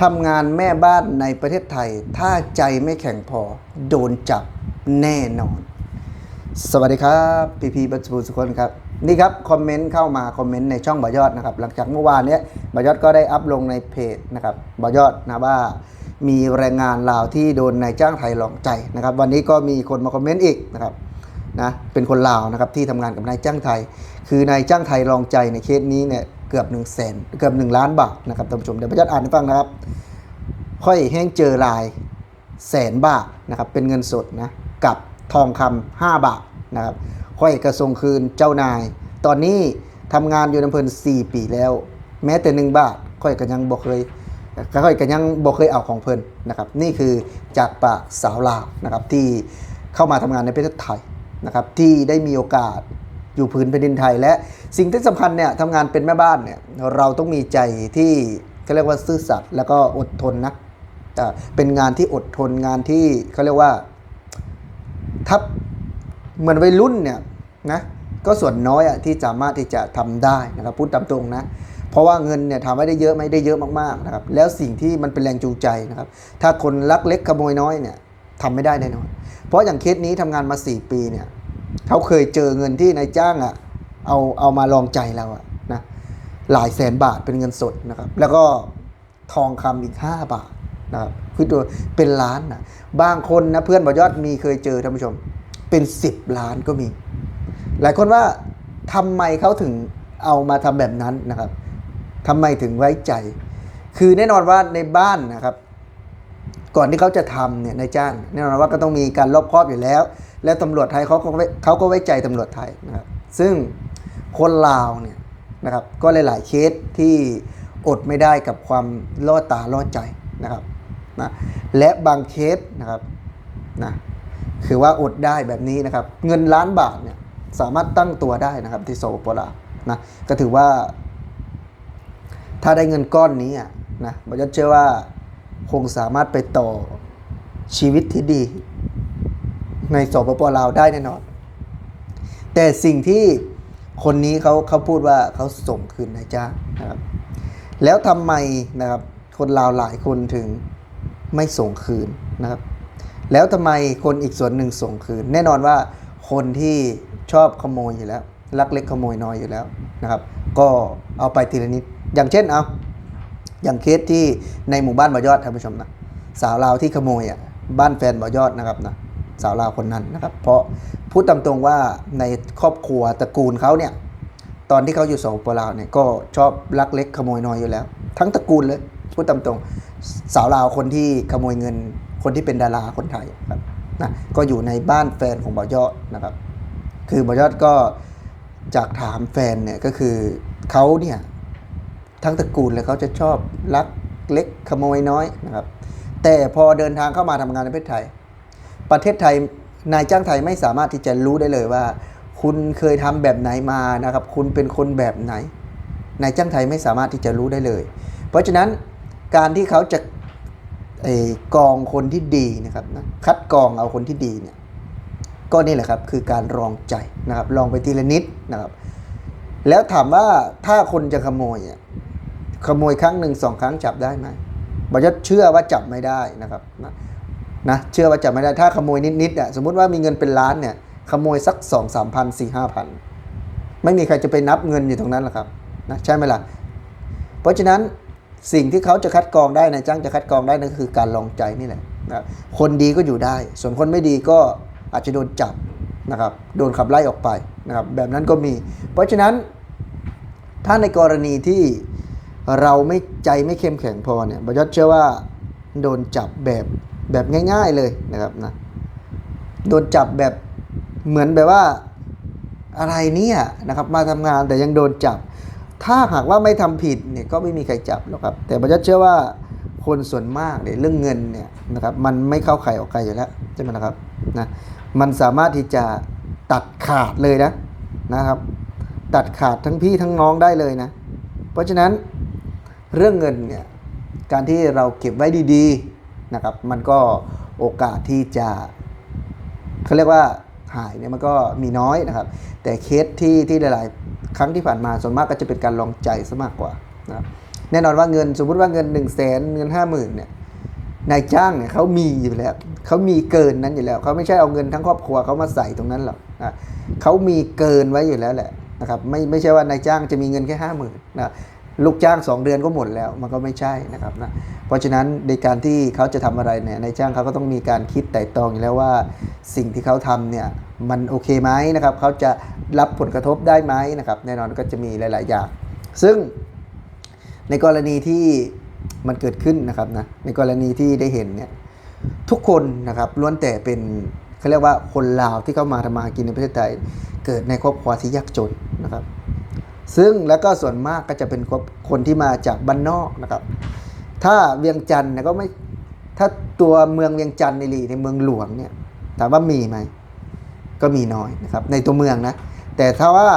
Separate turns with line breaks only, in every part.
ทำงานแม่บ้านในประเทศไทย ถ้าใจไม่แข็งพอ โดนจับแน่นอน สวัสดีครับพีพีบัตบูสุคนครับ นี่ครับ คอมเมนต์เข้ามา คอมเมนต์ในช่องบอยอดนะครับ หลังจากเมื่อวานนี้บอยอดก็ได้อัพลงในเพจนะครับบอยอดนะว่ามีแรงงานลาวที่โดนนายจ้างไทยหลอกใจนะครับ วันนี้ก็มีคนมาคอมเมนต์อีกนะครับนะเป็นคนลาวนะครับที่ทำงานกับนายจ้างไทย คือนายจ้างไทยลองใจในเคสนี้เนี่ย เกือบ1นึ่งแสนเกือบ 1 ล้านบาทนะครับท่านผู้ชมเดี๋ยวบอยอดอ่านให้ฟังนะครับค่อยแห้งเจอลายแสนบาทนะครับเป็นเงินสดนะกับทองคำ5บาทนะครับค่อยกระทรงคืนเจ้านาย ตอนนี้ทำงานอยู่ในอำเภอ4ปีแล้ว แม้แต่หนึ่งบาทค่อยก็ยังบอกเคยค่อยก็ยังบอกเคยเอาของเพิ่นนะครับนี่คือจากปากสาวลาวนะครับที่เข้ามาทำงานในประเทศไทยนะครับที่ได้มีโอกาส อยู่พื้นแผ่นดินไทย และสิ่งที่สำคัญเนี่ยทำงานเป็นแม่บ้านเนี่ยเราต้องมีใจที่เขาเรียกว่าซื่อสัตย์แล้วก็อดทนนะอ่าเป็นงานที่อดทนงานที่เขาเรียกว่าถ้าเหมือนวัยรุ่นเนี่ยนะก็ส่วนน้อยอะที่สามารถที่จะทำได้นะครับพูดตามตรงนะเพราะว่าเงินเนี่ยถามว่ได้เยอะไหมได้เยอะมากๆนะครับแล้วสิ่งที่มันเป็นแรงจูงใจนะครับถ้าคนลักเล็กขโมยน้อยเนี่ยทำไม่ได้แน่นอนเพราะอย่างเคสนี้ทำงานมา 4 ปีเนี่ย เขาเคยเจอเงินที่นายจ้างอะ่ะเอาเอามาลองใจเราอะนะหลายแสนบาทเป็นเงินสดนะครับ แล้วก็ทองคำอีก 5 บาทนะครับคือตัวเป็นล้านนะบางคนนะเพื่อนบอยอดมีเคยเจอท่านผู้ชม เป็น 10 ล้านก็มี หลายคนว่าทำไมเขาถึงเอามาทำแบบนั้นนะครับทำไมถึงไว้ใจ คือแน่นอนว่าในบ้านนะครับ ก่อนที่เขาจะทำเนี่ยนายจ้างแน่นอนว่าก็ต้องมีการรอบครอบอยู่แล้ว และตำรวจไทยเขาก็เขาก็ไว้ใจตำรวจไทยนะครับซึ่งคนลาวเนี่ยนะครับก็หลายๆเคสที่อดไม่ได้กับความล่อตาล่อใจนะครับนะและบางเคสนะครับนะคือว่าอดได้แบบนี้นะครับ เงินล้านบาทเนี่ยสามารถตั้งตัวได้นะครับที่โซโปลานะก็ถือว่า ถ้าได้เงินก้อนนี้อะนะผมจะเชื่อว่าคงสามารถไปต่อชีวิตที่ดี ในสปปลาวได้แน่นอน แต่สิ่งที่คนนี้เขาเขาพูดว่าเขาส่งคืนนายจ้างนะครับ แล้วทำไมนะครับ คนลาวหลายคนถึงไม่ส่งคืนนะครับ แล้วทำไมคนอีกส่วนหนึ่งส่งคืน แน่นอนว่าคนที่ชอบขโมยอยู่แล้ว ลักเล็กขโมยน้อยอยู่แล้วนะครับ ก็เอาไปทีละนิด อย่างเช่นเอาอย่างเคสที่ในหมู่บ้านบ่อยอดท่านผู้ชมนะสาวลาวที่ขโมยอะบ้านแฟนบ่อยอดนะครับนะ สาวลาวคนนั้นนะครับ เพราะพูดตามตรงว่าในครอบครัวตระกูลเขาเนี่ยตอนที่เขาอยู่สปปลาวเนี่ยก็ชอบลักเล็กขโมยน้อยอยู่แล้ว ทั้งตระกูลเลยพูดตามตรงสาวลาวคนที่ขโมยเงินคนที่เป็นดาราคนไทยครับนะก็อยู่ในบ้านแฟนของบ่อยอดนะครับ คือบ่อยอดก็จากถามแฟนเนี่ยก็คือเขาเนี่ยทั้งตระกูลเลยเขาจะชอบลักเล็กขโมยน้อยนะครับ แต่พอเดินทางเข้ามาทำงานในประเทศไทย ประเทศไทยนายจ้างไทยไม่สามารถที่จะรู้ได้เลยว่า คุณเคยทำแบบไหนมานะครับ คุณเป็นคนแบบไหน นายจ้างไทยไม่สามารถที่จะรู้ได้เลย เพราะฉะนั้นการที่เขาจะกองคนที่ดีนะครับนะคัดกองเอาคนที่ดีเนี่ยก็นี่แหละครับคือการรองใจนะครับลองไปทีละนิดนะครับ แล้วถามว่าถ้าคนจะขโมยอะขโมยครั้งหนึ่งสองครั้งจับได้ไหมบอยเชื่อว่าจับไม่ได้นะครับนะ นะเชื่อว่าจับไม่ได้ถ้าขโมยนิดๆอะสมมุติว่ามีเงินเป็นล้านเนี่ยขโมยสักสองสามพันสี่ห้าพันไม่มีใครจะไปนับเงินอยู่ตรงนั้นหรอกครับนะใช่ไหมล่ะ เพราะฉะนั้นสิ่งที่เขาจะคัดกรองได้นายจ้างจะคัดกรองได้นั่นคือการลองใจนี่แหละนะครับคนดีก็อยู่ได้ ส่วนคนไม่ดีก็อาจจะโดนจับนะครับโดนขับไล่ออกไปนะครับแบบนั้นก็มี เพราะฉะนั้นถ้าในกรณีที่เราไม่ใจไม่เข้มแข็งพอเนี่ยบยศเชื่อว่าโดนจับแบบ แบบง่าย ๆเลยนะครับนะโดนจับแบบเหมือนแบบว่าอะไรเนี่ยนะครับมาทำงานแต่ยังโดนจับ ถ้าหากว่าไม่ทำผิดเนี่ยก็ไม่มีใครจับหรอกครับ แต่บรรยัติเชื่อว่าคนส่วนมากเนี่ยเรื่องเงินเนี่ยนะครับมันไม่เข้าใครออกใครอยู่แล้วใช่ไหมนะครับนะมันสามารถที่จะตัดขาดเลยนะนะครับ ตัดขาดทั้งพี่ทั้งน้องได้เลยนะ เพราะฉะนั้นเรื่องเงินเนี่ยการที่เราเก็บไว้ดีๆ นะครับ มันก็โอกาสที่จะเขาเรียกว่าหายเนี่ยมันก็มีน้อยนะครับ แต่เคสที่ที่หลาย ๆ ครั้งที่ผ่านมาส่วนมากก็จะเป็นการลองใจซะมากกว่านะครับแน่นอนว่าเงินสมมติว่าเงิน1นึ่งแสนเงินห้าหมื่นเนี่ยนายจ้างเนี่ยเขามีอยู่แล้วเขามีเกินนั้นอยู่แล้วเขาไม่ใช่เอาเงินทั้งครอบครัวเขามาใส่ตรงนั้นหรอกนะเขามีเกินไว้อยู่แล้วแหละนะครับไม่ไม่ใช่ว่านายจ้างจะมีเงินแค่ห้าหมื่นนะ ลูกจ้าง 2 เดือนก็หมดแล้วมันก็ไม่ใช่นะครับนะเพราะฉะนั้นในการที่เขาจะทำอะไรเนี่ยนายจ้างเขาก็ต้องมีการคิดไต่ตองอยู่แล้วว่า สิ่งที่เขาทำเนี่ยมันโอเคไหมนะครับเขาจะรับผลกระทบได้ไหมนะครับแน่นอนก็จะมีหลาย ๆ อย่าง ซึ่งในกรณีที่มันเกิดขึ้นนะครับนะในกรณีที่ได้เห็นเนี่ยทุกคนนะครับล้วนแต่เป็นเขาเรียกว่าคนลาวที่เข้ามาทำมากินในประเทศไทยเกิดในครอบครัวที่ยากจนนะครับ ซึ่งแล้วก็ส่วนมากก็จะเป็นคนที่มาจากบ้านนอกนะครับ ถ้าเวียงจันทร์ก็ไม่ถ้าตัวเมืองเวียงจันทร์ในลีในเมืองหลวงเนี่ยถามว่ามีไหมก็มีน้อยนะครับในตัวเมืองนะแต่ถ้าว่า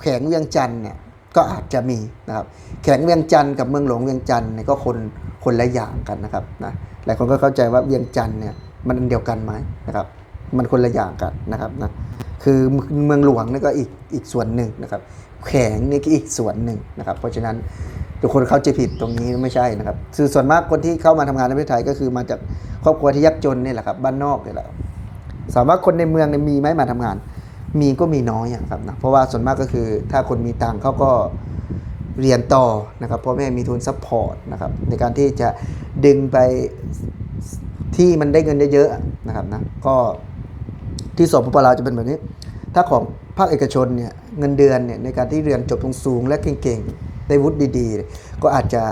แขวงเวียงจันทร์เนี่ยก็อาจจะมีนะครับแขวงเวียงจันทร์กับเมืองหลวงเวียงจันทร์เนี่ยก็คนคนละอย่างกันนะครับนะหลายคนก็เข้าใจว่าเวียงจันทร์เนี่ยมันเดียวกันไหมนะครับ มันคนละอย่างกันนะครับนะ คือเมืองหลวงนี่ก็อีกอีกส่วนหนึ่งนะครับแขงนี่ก็อีกส่วนหนึ่งนะครับ เพราะฉะนั้นทุกคนเข้าใจผิดตรงนี้ไม่ใช่นะครับคือส่วนมากคนที่เข้ามาทำงานในประเทศไทยก็คือมาจากครอบครัวที่ยากจนนี่แหละครับบ้านนอกนี่แหละสามารถคนในเมืองเนี่ยมีไหมมาทำงาน มีก็มีน้อยอะครับนะเพราะว่าส่วนมากก็คือถ้าคนมีตังค์เขาก็เรียนต่อนะครับพ่อแม่มีทุนซัพพอร์ตนะครับในการที่จะดึงไปที่มันได้เงินเยอะๆนะครับนะก็ ที่สปปลาวจะเป็นแบบนี้ ถ้าของภาคเอกชนเนี่ยเงินเดือนเนี่ยในการที่เรียนจบสูงและเก่งๆ ได้วุฒิดีๆ ก็อาจจะ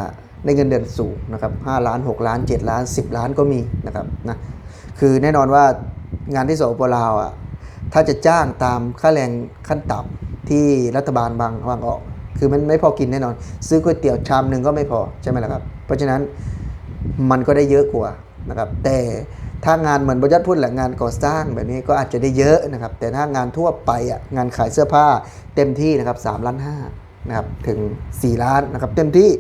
ได้เงินเดือนสูงนะครับ5ล้าน 6 ล้าน 7 ล้าน 10 ล้านก็มีนะครับนะคือแน่นอนว่างานที่สปปลาวอะถ้าจะจ้างตามค่าแรงขั้นต่ำที่รัฐบาลบางวางออก คือมันไม่พอกินแน่นอน ซื้อก๋วยเตี๋ยวชามหนึ่งก็ไม่พอใช่ไหมล่ะครับ เพราะฉะนั้นมันก็ได้เยอะกว่านะครับแต่ ถ้างานเหมือนบริษัทพูดแหละงานก่อสร้างแบบนี้ก็อาจจะได้เยอะนะครับ แต่ถ้างานทั่วไปอะงานขายเสื้อผ้าเต็มที่นะครับ3ล้านห้านะครับถึง 4 ล้านนะครับเต็มที่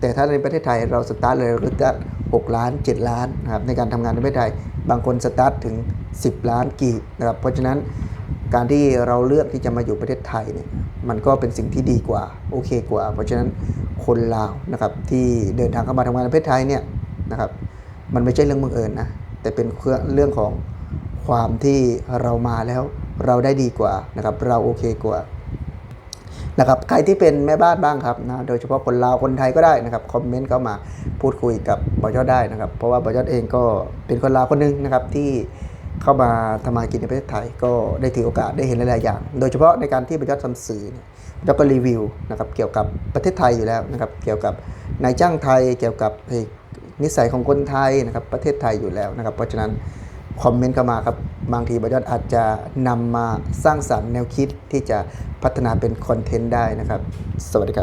แต่ถ้าในประเทศไทยเราสตาร์ทเลยเราจะ6ล้าน 7 ล้านนะครับในการทำงานในประเทศไทย บางคนสตาร์ทถึง 10 ล้านกีบนะครับเพราะฉะนั้นการที่เราเลือกที่จะมาอยู่ประเทศไทยเนี่ยมันก็เป็นสิ่งที่ดีกว่าโอเคกว่า เพราะฉะนั้นคนลาวนะครับที่เดินทางเข้ามาทำงานในประเทศไทยเนี่ยนะครับมันไม่ใช่เรื่องบังเอิญนะ แต่เป็นเรื่องของความที่เรามาแล้วเราได้ดีกว่านะครับ เราโอเคกว่านะครับใครที่เป็นแม่บ้านบ้างครับนะโดยเฉพาะคนลาวคนไทยก็ได้นะครับคอมเมนต์เข้ามาพูดคุยกับบอยอดได้นะครับ เพราะว่าบอยอดเองก็เป็นคนลาวคนหนึงนะครับที่เข้ามาทำมากินในประเทศไทย ก็ได้ถือโอกาสได้เห็นหลาย ๆ อย่าง โดยเฉพาะในการที่บอยอดทำสื่อเนี่ยบอยอดก็รีวิวนะครับเกี่ยวกับประเทศไทยอยู่แล้วนะครับเกี่ยวกับนายจ้างไทยเกี่ยวกับเอ่ นิสัยของคนไทยนะครับประเทศไทยอยู่แล้วนะครับ เพราะฉะนั้นคอมเมนต์เข้ามาครับ บางทีบอยอดอาจจะนำมาสร้างสรรค์แนวคิดที่จะพัฒนาเป็นคอนเทนต์ได้นะครับ สวัสดีครับ